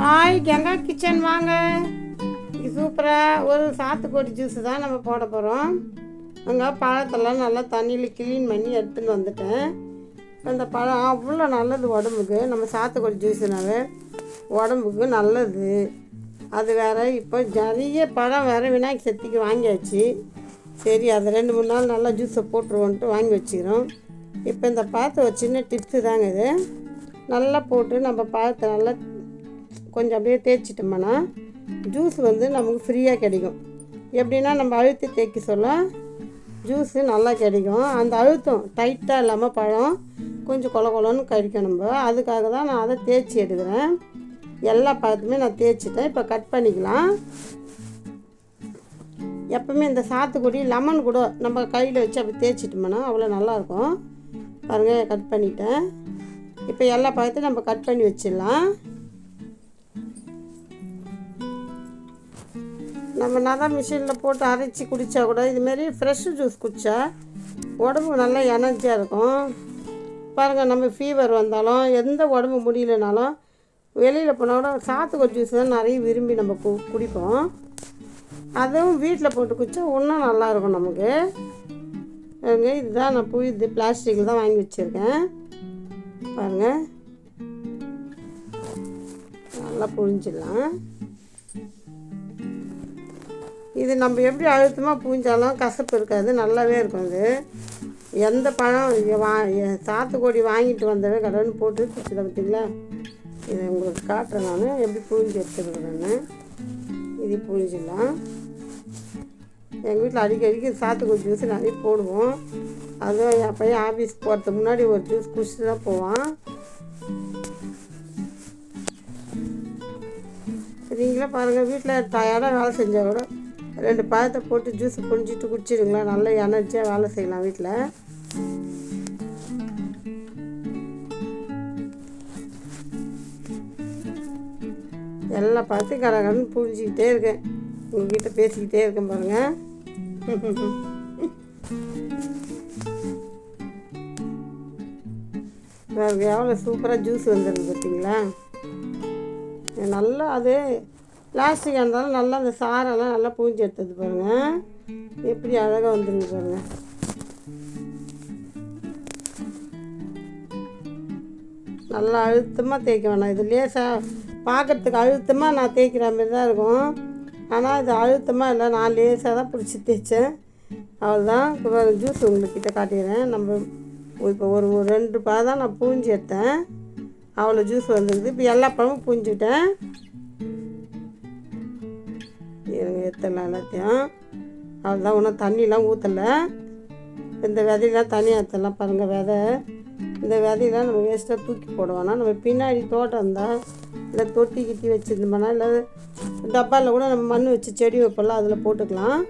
Hi Ganga kitchen வாங்க. சூப்பராக ஒரு சாத்துக்கொடி ஜூஸ் தான் நம்ம போட போகிறோம் அங்கே பழத்தெல்லாம் நல்லா தண்ணியில் க்ளீன் பண்ணி எடுத்துன்னு வந்துட்டேன். அந்த பழம் அவ்வளோ நல்லது உடம்புக்கு. நம்ம சாத்துக்கொடி ஜூஸுனாவே உடம்புக்கு நல்லது. அது வேறு இப்போ நிறைய பழம் வேறு விநாயகர் சக்திக்கு வாங்கியாச்சு. சரி அது ரெண்டு மூணு நாள் நல்லா ஜூஸை போட்டுருவோன்ட்டு வாங்கி வச்சுக்கிறோம். இப்போ இந்த பாத்திரம் ஒரு சின்ன டிப்ஸு தாங்க இது. நல்லா போட்டு நம்ம பழத்தை நல்லா கொஞ்சம் அப்படியே தேய்ச்சிட்டோம்னா ஜூஸ் வந்து நமக்கு ஃப்ரீயாக கிடைக்கும். எப்படின்னா நம்ம அழுத்தி தேய்க்க சொல்ல ஜூஸு நல்லா கிடைக்கும். அந்த அழுத்தம் டைட்டாக இல்லாமல் பழம் கொஞ்சம் கொல கொலன்னு கிடைக்கும் நம்ம. அதுக்காக தான் நான் அதை தேய்ச்சி எடுக்கிறேன். எல்லா பழத்துமே நான் தேய்ச்சிட்டேன். இப்போ கட் பண்ணிக்கலாம். எப்பவுமே இந்த சாத்துக்குடி லெமன் கூட நம்ம கையில் வச்சு அப்படி தேய்ச்சிட்டோம்னா அவ்வளோ நல்லாயிருக்கும் பாருங்கள் கட் பண்ணிட்டேன். இப்போ எல்லா பழத்தையும் நம்ம கட் பண்ணி வச்சிடலாம். நம்ம நல்லா மிஷினில் போட்டு அரைச்சி குடித்தா கூட இதுமாரி ஃப்ரெஷ் ஜூஸ் குடித்தா உடம்பு நல்லா எனர்ஜியாக இருக்கும். பாருங்கள் நம்ம ஃபீவர் வந்தாலும் எந்த உடம்பு முடியலனாலும் வெளியில் போனால் கூட சாத்துக்குடி ஜூஸ் தான் நிறைய விரும்பி நம்ம கு குடிப்போம். அதுவும் வீட்டில் போட்டு குடித்தா இன்னும் நல்லாயிருக்கும் நமக்கு. பாருங்க இதுதான் நான் பூ இது பிளாஸ்டிக்கில் தான் வாங்கி வச்சுருக்கேன். பாருங்கள் நல்லா புழிஞ்சிடலாம். இது நம்ம எப்படி அழுத்தமாக பூஞ்சாலும் கசப்பு இருக்காது நல்லாவே இருக்கும் அது. எந்த பழம் வா எ- வாங்கிட்டு வந்தவே கடவுள்னு போட்டு குச்சிட பார்த்தீங்களா இதை உங்களுக்கு காட்டுறேன் நான். எப்படி புழிஞ்சு எடுத்துருக்குறேன்னு இது புழிஞ்சிடலாம். எங்கள் வீட்டில் அடிக்கடிக்கு சாத்துக்குடி ஜூஸ் நிறைய போடுவோம். அதுவும் என் பையன் ஆஃபீஸ் போகிறதுக்கு முன்னாடி ஒரு ஜூஸ் குடிச்சுட்டு தான் போவான். நீங்களே பாருங்கள் வீட்டில் டயர்டாக வேலை செஞ்சால் கூட ரெண்டு பழத்தை போட்டு ஜூஸ் புழிஞ்சிட்டு குடிச்சிடுங்களா? நல்ல எனர்ஜியாக வேலை செய்யலாம் வீட்டில் எல்லா பழத்தையும் கடகடன்னு புழிஞ்சிக்கிட்டே இருக்கேன். உங்ககிட்ட பேசிக்கிட்டே இருக்கேன் பாருங்கள் எவ்வளோ சூப்பராக ஜூஸ் வந்துடுது பார்த்தீங்களா நல்லா அது பிளாஸ்டிக் இருந்தாலும் நல்லா அந்த சாரெல்லாம் நல்லா பூஞ்சி எடுத்தது பாருங்கள் எப்படி அழகாக வந்துருந்து பாருங்கள் நல்லா அழுத்தமாக தேய்க்க வேணாம். இது லேசாக பார்க்கறதுக்கு அழுத்தமாக நான் தேய்க்கிற மாதிரி தான் இருக்கும். ஆனால் இது அழுத்தமாக இல்லை. நான் லேசாக தான் பிடிச்சி தேய்ச்சேன். அவ்வளோதான் ஜூஸ் உங்கள்கிட்ட காட்டிடுறேன். நம்ம இப்போ ஒரு ஒரு ரெண்டு பழம் தான் நான் பூஞ்சி எடுத்தேன். அவ்வளோ ஜூஸ் வந்துருக்குது. இப்போ எல்லா பழமும் பூஞ்சிட்டேன் இருங்க எடுத்துடலாம் எல்லாத்தையும். அவ்வளோதான் ஒன்றும் தண்ணிலாம் ஊற்றலை இந்த விதையெல்லாம் தனியாக எடுத்துடலாம். பாருங்கள் விதை. இந்த விதையெல்லாம் நம்ம வேஸ்ட்டாக தூக்கி போடுவோம்னா நம்ம பின்னாடி தோட்டம் இருந்தால் இல்லை தொட்டி கிட்டி வச்சுருந்தோம்னா இல்லை டப்பாவில் கூட நம்ம மண் வச்சு செடி வைப்போம்ல அதில் போட்டுக்கலாம்.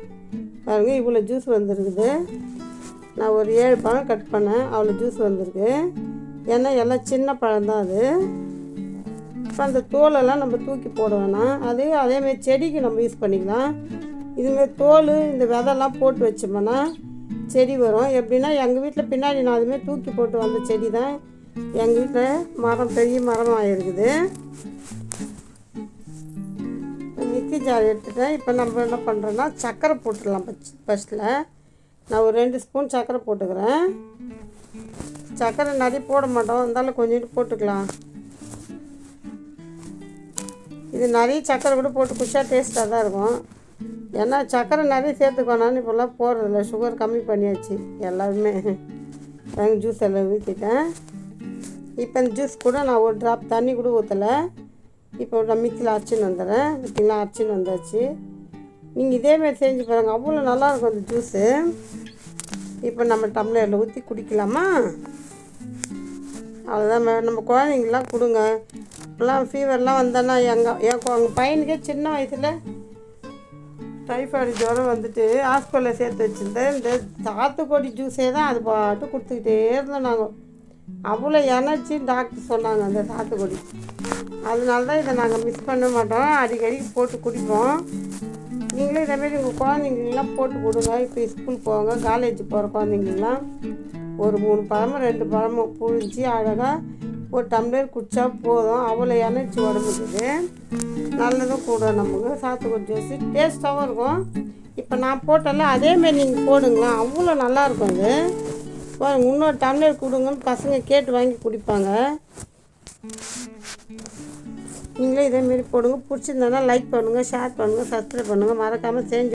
பாருங்கள் இவ்வளோ ஜூஸ் வந்துருக்குது. நான் ஒரு ஏழு பழம் கட் பண்ணேன் அவ்வளோ ஜூஸ் வந்திருக்கு. ஏன்னா எல்லாம் சின்ன பழம் தான் அது. இப்போ அந்த தோலெல்லாம் நம்ம தூக்கி போட வேணாம். அது அதேமாரி செடிக்கு நம்ம யூஸ் பண்ணிக்கலாம். இதுமாரி தோல் இந்த விதெல்லாம் போட்டு வச்சோம்னா செடி வரும். எப்படின்னா எங்கள் வீட்டில் பின்னாடி நான் அதுமாரி தூக்கி போட்டு வந்த செடி தான் எங்கள் வீட்டில் மரம் பெரிய மரமாக இருக்குது மிக்ஸி ஜார் எடுத்துட்டேன். இப்போ நம்ம என்ன பண்ணுறோன்னா சர்க்கரை போட்டுடலாம் ஃபஸ்ட் ஃபஸ்ட்டில் நான் ஒரு ரெண்டு ஸ்பூன் சர்க்கரை போட்டுக்கிறேன். சர்க்கரை நிறைய போட மாட்டோம். இருந்தாலும் கொஞ்சோண்டு போட்டுக்கலாம். இது நிறைய சர்க்கரை கூட போட்டு குஷாக டேஸ்ட்டாக தான் இருக்கும். ஏன்னா சர்க்கரை நிறைய சேர்த்துக்கோனான்னு இப்போல்லாம் போடுறதில்ல. சுகர் கம்மி பண்ணியாச்சு எல்லாருமே. எங்கள் ஜூஸ் எல்லாம் ஊற்றிட்டேன் இப்போ இந்த ஜூஸ் கூட நான் ஒரு ட்ராப் தண்ணி கூட ஊற்றலை இப்போ நான் மிக்சியில் அரைச்சின்னு வந்துடுறேன். பார்த்தீங்களா? அரைச்சின்னு வந்தாச்சு. நீங்கள் இதேமாரி செஞ்சு பாருங்கள் அவ்வளோ நல்லாயிருக்கும் அந்த ஜூஸு இப்போ நம்ம டம்ளரில் ஊற்றி குடிக்கலாமா? அவ்வளோதான் நம்ம குழந்தைங்களாம் கொடுங்க. இப்போலாம் ஃபீவர்லாம் வந்தோன்னா எங்கள் என் எங்கள் பையனுக்கே சின்ன வயசில் டைஃபாய்டு ஜுரம் வந்துட்டு ஹாஸ்பிட்டலில் சேர்த்து வச்சுருந்தேன். இந்த சாத்துக்கொடி ஜூஸே தான் அது பாட்டு கொடுத்துக்கிட்டே இருந்தோம் நாங்கள் அவ்வளோ எனர்ஜி டாக்டர் சொன்னாங்க அந்த சாத்துக்குடி. அதனால தான் இதை நாங்கள் மிஸ் பண்ண மாட்டோம். அடிக்கடி போட்டு குடிப்போம். நீங்களும் இதேமாரி உங்கள் குழந்தைங்களுக்கெல்லாம் போட்டு கொடுங்க. இப்போ ஸ்கூல் போங்க காலேஜ் போகிற குழந்தைங்களாம் ஒரு மூணு பழமும் ரெண்டு பழமும் புழிஞ்சி அழகாக ஒரு டம்ளர் குடித்தா போதும். அவ்வளோ எனர்ஜி உடம்புக்குது நல்லதும் கூட நமக்கு சாத்துக்குடி ஜூஸ் டேஸ்ட்டாகவும் இருக்கும். இப்போ நான் போட்டல அதேமாரி நீங்கள் போடுங்களேன். அவ்வளோ நல்லாயிருக்கும் அது. பாருங்க, இன்னொரு டம்ளர் கொடுங்கன்னு பசங்க கேட்டு வாங்கி குடிப்பாங்க. நீங்களே இதேமாரி போடுங்க. பிடிச்சிருந்தானா லைக் பண்ணுங்கள் ஷேர் பண்ணுங்கள் சப்ஸ்கிரைப் பண்ணுங்கள் மறக்காமல் செஞ்சு